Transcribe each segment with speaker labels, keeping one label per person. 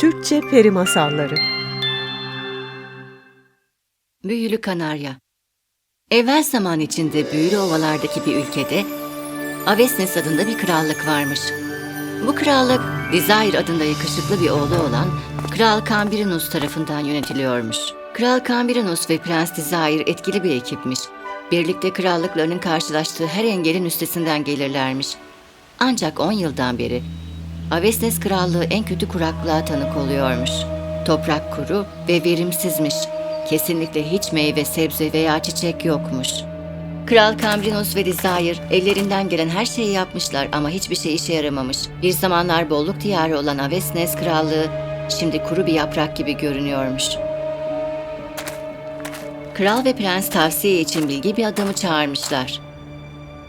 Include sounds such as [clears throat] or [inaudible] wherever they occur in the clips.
Speaker 1: Türkçe Peri Masalları
Speaker 2: Büyülü Kanarya Evvel zaman içinde büyülü ovalardaki bir ülkede Avesnes adında bir krallık varmış. Bu krallık Desire adında yakışıklı bir oğlu olan Kral Cambirinus tarafından yönetiliyormuş. Kral Cambirinus ve Prens Desire etkili bir ekipmiş. Birlikte krallıklarının karşılaştığı her engelin üstesinden gelirlermiş. Ancak 10 yıldan beri Avesnes Krallığı en kötü kuraklığa tanık oluyormuş. Toprak kuru ve verimsizmiş. Kesinlikle hiç meyve, sebze veya çiçek yokmuş. Kral Cambrinos ve Desire ellerinden gelen her şeyi yapmışlar ama hiçbir şey işe yaramamış. Bir zamanlar bolluk diyarı olan Avesnes Krallığı şimdi kuru bir yaprak gibi görünüyormuş. Kral ve prens tavsiye için bilgi bir adamı çağırmışlar.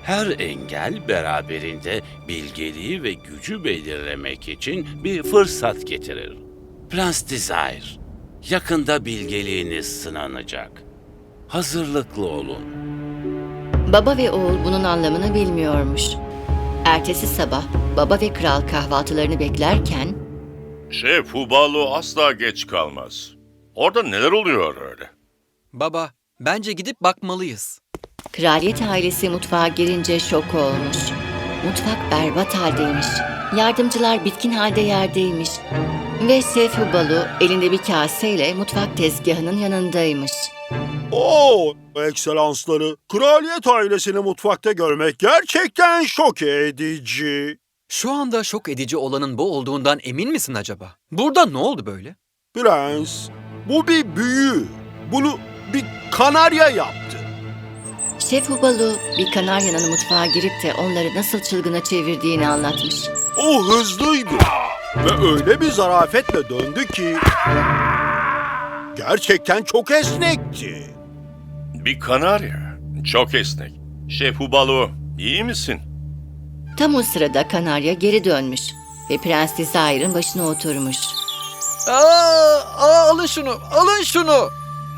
Speaker 3: Her engel beraberinde bilgeliği ve gücü belirlemek için bir fırsat getirir. Prens Desire, yakında bilgeliğiniz sınanacak. Hazırlıklı olun.
Speaker 2: Baba ve oğul bunun anlamını bilmiyormuş. Ertesi sabah baba ve kral kahvaltılarını beklerken
Speaker 4: Şef Hubalo asla geç kalmaz. Orada neler oluyor öyle?
Speaker 5: Baba, bence gidip bakmalıyız.
Speaker 2: Kraliyet ailesi mutfağa girince şok olmuş. Mutfak berbat haldeymiş. Yardımcılar bitkin halde yerdeymiş. Ve Şef Hubalu elinde bir kaseyle mutfak tezgahının yanındaymış.
Speaker 6: Oo, ekselansları, kraliyet ailesini mutfakta görmek gerçekten şok edici.
Speaker 5: Şu anda şok edici olanın bu olduğundan emin misin acaba? Burada ne oldu böyle?
Speaker 6: Prens, bu bir büyü. Bunu bir kanarya yaptı.
Speaker 2: Şef Hubalu bir kanaryanın mutfağa girip de onları nasıl çılgına çevirdiğini anlatmış.
Speaker 6: O hızlıydı ve öyle bir zarafetle döndü ki... Gerçekten çok esnekti.
Speaker 4: Bir kanarya. Çok esnek. Şef Hubalo, iyi misin?
Speaker 2: Tam o sırada kanarya geri dönmüş ve Prens Desire'ın başına oturmuş.
Speaker 5: Aa, aa, alın şunu, alın şunu.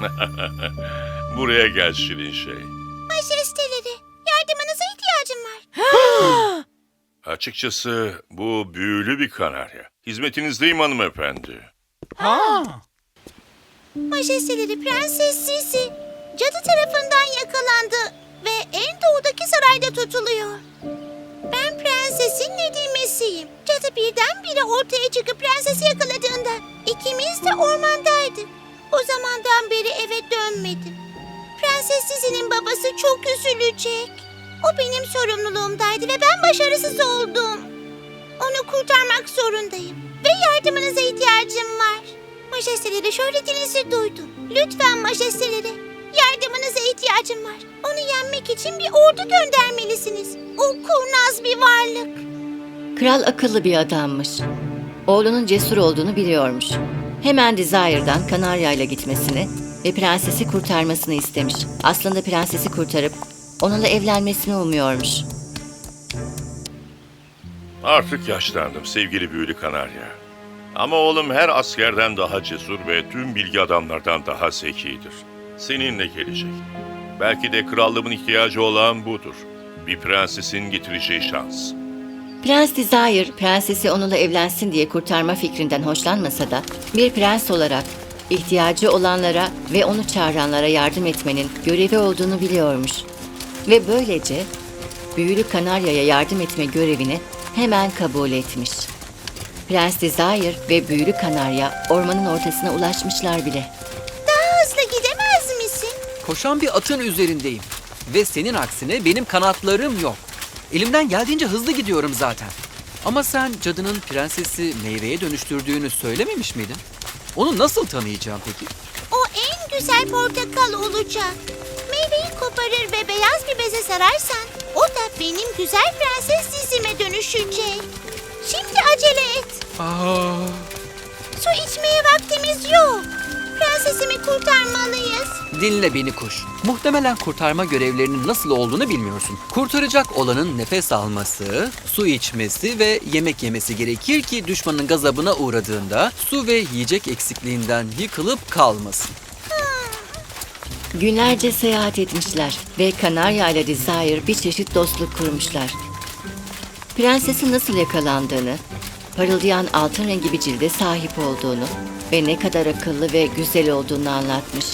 Speaker 5: [laughs]
Speaker 4: Buraya gel şirin şey. [gasps] Açıkçası bu büyülü bir kanarya. Hizmetinizdeyim hanımefendi.
Speaker 7: Majesteleri Prenses Sisi cadı tarafından yakalandı ve en doğudaki sarayda tutuluyor. Ben prensesin Nedimesiyim. Cadı birdenbire ortaya çıkıp prensesi yakaladığında ikimiz de ormandaydık. O zamandan beri eve dönmedim. Prenses Sisi'nin babası çok üzülecek. O benim sorumluluğumdaydı ve ben başarısız oldum. Onu kurtarmak zorundayım ve yardımınıza ihtiyacım var. Majesteleri söylediğinizi duydum. Lütfen majesteleri, yardımınıza ihtiyacım var. Onu yenmek için bir ordu göndermelisiniz. O kurnaz bir varlık.
Speaker 2: Kral akıllı bir adammış. Oğlunun cesur olduğunu biliyormuş. Hemen Desire'dan Kanarya'yla gitmesini ve prensesi kurtarmasını istemiş. Aslında prensesi kurtarıp onunla evlenmesini umuyormuş.
Speaker 4: Artık yaşlandım sevgili büyülü kanarya. Ama oğlum her askerden daha cesur ve tüm bilgi adamlardan daha zekidir. Seninle gelecek. Belki de krallığımın ihtiyacı olan budur. Bir prensesin getireceği şans.
Speaker 2: Prens Desire, prensesi onunla evlensin diye kurtarma fikrinden hoşlanmasa da bir prens olarak ihtiyacı olanlara ve onu çağıranlara yardım etmenin görevi olduğunu biliyormuş. Ve böylece büyülü Kanarya'ya yardım etme görevini hemen kabul etmiş. Prens Desire ve büyülü Kanarya ormanın ortasına ulaşmışlar bile.
Speaker 7: Daha hızlı gidemez misin?
Speaker 5: Koşan bir atın üzerindeyim. Ve senin aksine benim kanatlarım yok. Elimden geldiğince hızlı gidiyorum zaten. Ama sen cadının prensesi meyveye dönüştürdüğünü söylememiş miydin? Onu nasıl tanıyacağım peki?
Speaker 7: O en güzel portakal olacak. Koparır ve beyaz bir beze sararsan o da benim güzel prenses dizime dönüşecek. Şimdi acele et.
Speaker 5: Aa,
Speaker 7: Su içmeye vaktimiz yok. Prensesimi kurtarmalıyız.
Speaker 5: dinle beni kuş. Muhtemelen kurtarma görevlerinin nasıl olduğunu bilmiyorsun. Kurtaracak olanın nefes alması, su içmesi ve yemek yemesi gerekir ki düşmanın gazabına uğradığında su ve yiyecek eksikliğinden yıkılıp kalmasın.
Speaker 2: Günlerce seyahat etmişler ve Kanarya ile Desire bir çeşit dostluk kurmuşlar. Prensesin nasıl yakalandığını parıldayan altın rengi bir cilde sahip olduğunu ve ne kadar akıllı ve güzel olduğunu anlatmış.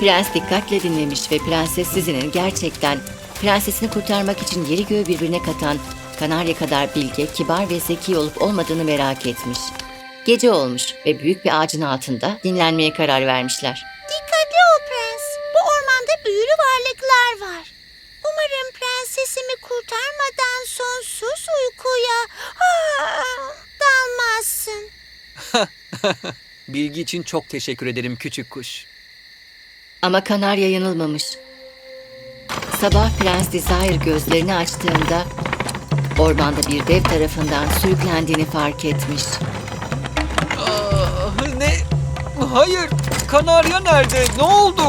Speaker 2: Prens dikkatle dinlemiş ve Prenses Zizi'nin gerçekten prensesini kurtarmak için yeri göğü birbirine katan Kanarya kadar bilge, kibar ve zeki olup olmadığını merak etmiş. Gece olmuş ve büyük bir ağacın altında dinlenmeye karar vermişler.
Speaker 7: Büyülü varlıklar var. Umarım prensesimi kurtarmadan sonsuz uykuya ah, dalmazsın. [laughs]
Speaker 5: Bilgi için çok teşekkür ederim küçük kuş.
Speaker 2: Ama Kanarya yanılmamış. Sabah Prens Desire gözlerini açtığında ormanda bir dev tarafından sürüklendiğini fark etmiş.
Speaker 5: Aa, ne? Hayır. Kanarya nerede? Ne oldu?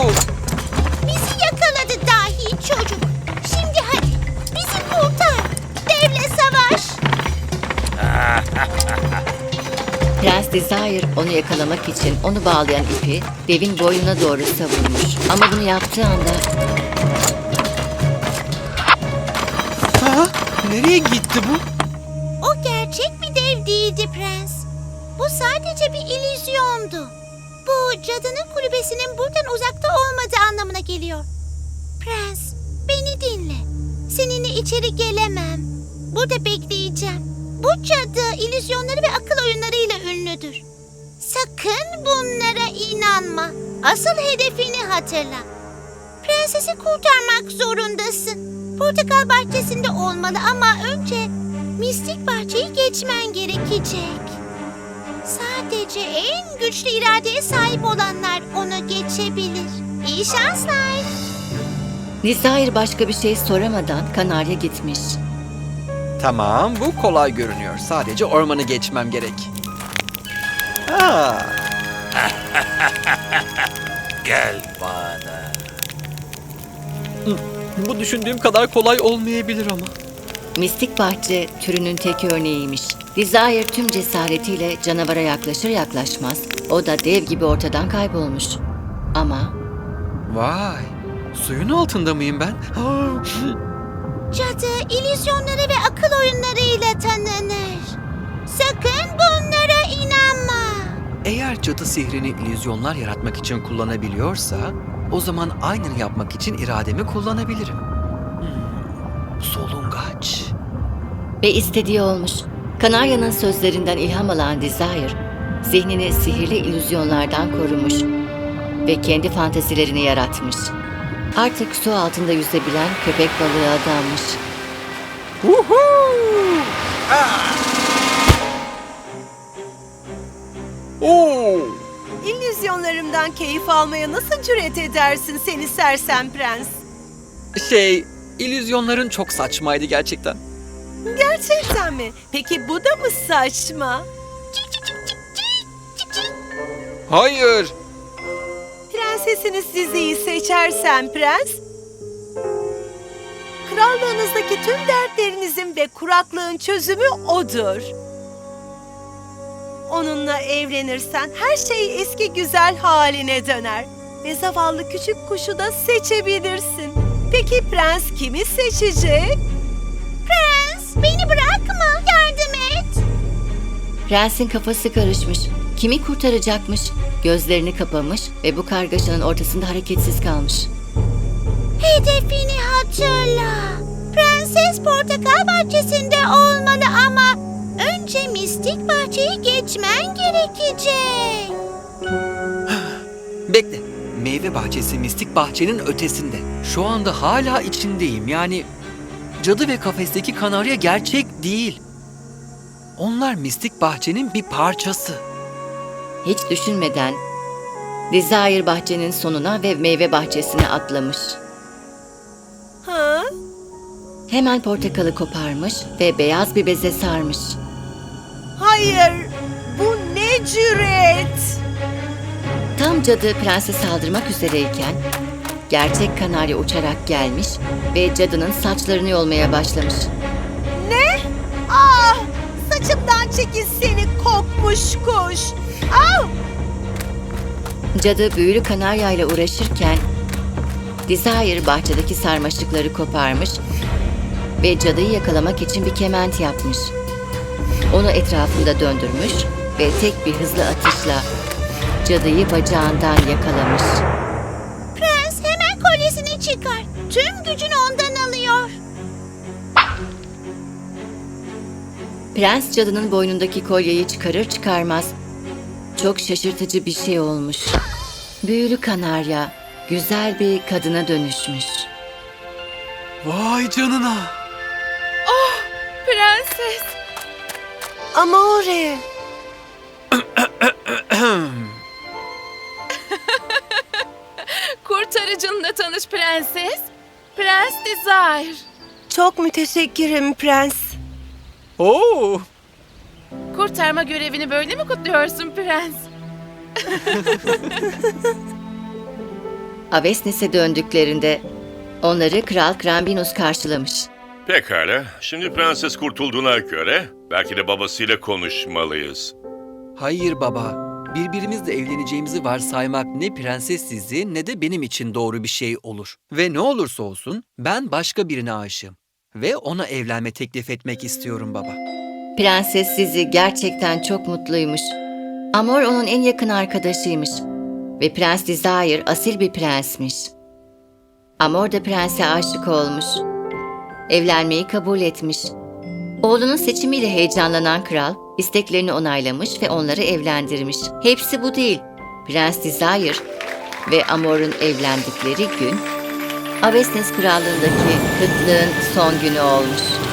Speaker 5: [laughs]
Speaker 2: Prens Desire onu yakalamak için onu bağlayan ipi devin boynuna doğru savurmuş. Ama bunu yaptığı anda
Speaker 5: Ha? Nereye gitti bu?
Speaker 7: O gerçek bir dev değildi prens. Bu sadece bir illüzyondu. Bu cadının kulübesinin buradan uzakta olmadığı anlamına geliyor. Prens, beni dinle. Seninle içeri gelemem. Burada bekleyeceğim. Bu cadı illüzyonları ve akıl oyunlarıyla ünlüdür. Sakın bunlara inanma. Asıl hedefini hatırla. Prensesi kurtarmak zorundasın. Portakal bahçesinde olmalı ama önce mistik bahçeyi geçmen gerekecek. Sadece en güçlü iradeye sahip olanlar onu geçebilir. İyi şanslar.
Speaker 2: Desire başka bir şey soramadan Kanarya gitmiş.
Speaker 5: Tamam, bu kolay görünüyor. Sadece ormanı geçmem gerek. Aa, [laughs]
Speaker 3: Gel bana.
Speaker 5: bu düşündüğüm kadar kolay olmayabilir ama.
Speaker 2: Mistik bahçe türünün tek örneğiymiş. Desire tüm cesaretiyle canavara yaklaşır yaklaşmaz o da dev gibi ortadan kaybolmuş. Ama
Speaker 5: Vay, suyun altında mıyım ben?
Speaker 7: Cadı illüzyonları ve akıl oyunlarıyla tanınır. Sakın bunlara inanma.
Speaker 5: Eğer cadı sihrini illüzyonlar yaratmak için kullanabiliyorsa, o zaman aynını yapmak için irademi kullanabilirim. Hmm, solungaç.
Speaker 2: ve istediği olmuş. Kanarya'nın sözlerinden ilham alan Desire, zihnini sihirli illüzyonlardan korumuş ve kendi fantezilerini yaratmış. Artık su altında yüzebilen köpek balığı adanmış.
Speaker 5: Oo!
Speaker 1: İllüzyonlarımdan keyif almaya nasıl cüret edersin seni sersem prens?
Speaker 5: Şey, illüzyonların çok saçmaydı gerçekten.
Speaker 1: Gerçekten mi? Peki bu da mı saçma?
Speaker 5: Hayır.
Speaker 1: Prensesiniz Zizi'yi seçersem prens, krallığınızdaki tüm dertlerinizin ve kuraklığın çözümü odur. Onunla evlenirsen her şey eski güzel haline döner ve zavallı küçük kuşu da seçebilirsin. Peki prens kimi seçecek?
Speaker 7: Prens, beni bırakma. Yardım et.
Speaker 2: Prensin kafası karışmış. Kimi kurtaracakmış? Gözlerini kapamış ve bu kargaşanın ortasında hareketsiz kalmış.
Speaker 7: Hedefini hatırla. Prenses portakal bahçesinde olmalı ama önce mistik bahçeyi geçmen gerekecek.
Speaker 5: Bekle. Meyve bahçesi mistik bahçenin ötesinde. Şu anda hala içindeyim. Yani cadı ve kafesteki kanarya gerçek değil. Onlar mistik bahçenin bir parçası.
Speaker 2: Hiç düşünmeden Desire bahçenin sonuna ve meyve bahçesine atlamış.
Speaker 1: Ha?
Speaker 2: Hemen portakalı koparmış ve beyaz bir beze sarmış.
Speaker 1: Hayır, bu ne cüret?
Speaker 2: Tam cadı prense saldırmak üzereyken gerçek kanarya uçarak gelmiş ve cadının saçlarını yolmaya başlamış.
Speaker 1: Ne? Ah! Saçımdan çekil kokmuş kuş. Ah!
Speaker 2: Cadı büyülü kanarya ile uğraşırken Desire bahçedeki sarmaşıkları koparmış ve cadıyı yakalamak için bir kement yapmış. onu etrafında döndürmüş ve tek bir hızlı atışla cadıyı bacağından yakalamış.
Speaker 7: Prens hemen kolyesini çıkar. Tüm gücünü ondan alıyor.
Speaker 2: Prens cadının boynundaki kolyeyi çıkarır çıkarmaz. Çok şaşırtıcı bir şey olmuş. Büyülü kanarya güzel bir kadına dönüşmüş.
Speaker 5: Vay canına.
Speaker 8: Prenses.
Speaker 1: Amore. [clears throat]
Speaker 8: Kurtarıcınla tanış prenses. Prens Desire.
Speaker 1: Çok müteşekkirim prens.
Speaker 5: Oo.
Speaker 8: Kurtarma görevini böyle mi kutluyorsun prens? [laughs]
Speaker 2: Avesnes'e döndüklerinde onları Kral Krambinus karşılamış.
Speaker 4: Pekala. Şimdi prenses kurtulduğuna göre belki de babasıyla konuşmalıyız.
Speaker 5: Hayır baba. Birbirimizle evleneceğimizi varsaymak ne prenses sizi ne de benim için doğru bir şey olur. Ve ne olursa olsun ben başka birine aşığım. Ve ona evlenme teklif etmek istiyorum baba.
Speaker 2: Prenses Zizi gerçekten çok mutluymuş. Amor onun en yakın arkadaşıymış. Ve Prens Desire asil bir prensmiş. Amor da prense aşık olmuş. Evlenmeyi kabul etmiş. Oğlunun seçimiyle heyecanlanan kral, isteklerini onaylamış ve onları evlendirmiş. Hepsi bu değil. Prens Desire ve Amor'un evlendikleri gün, Avesnes Krallığındaki kıtlığın son günü olmuş.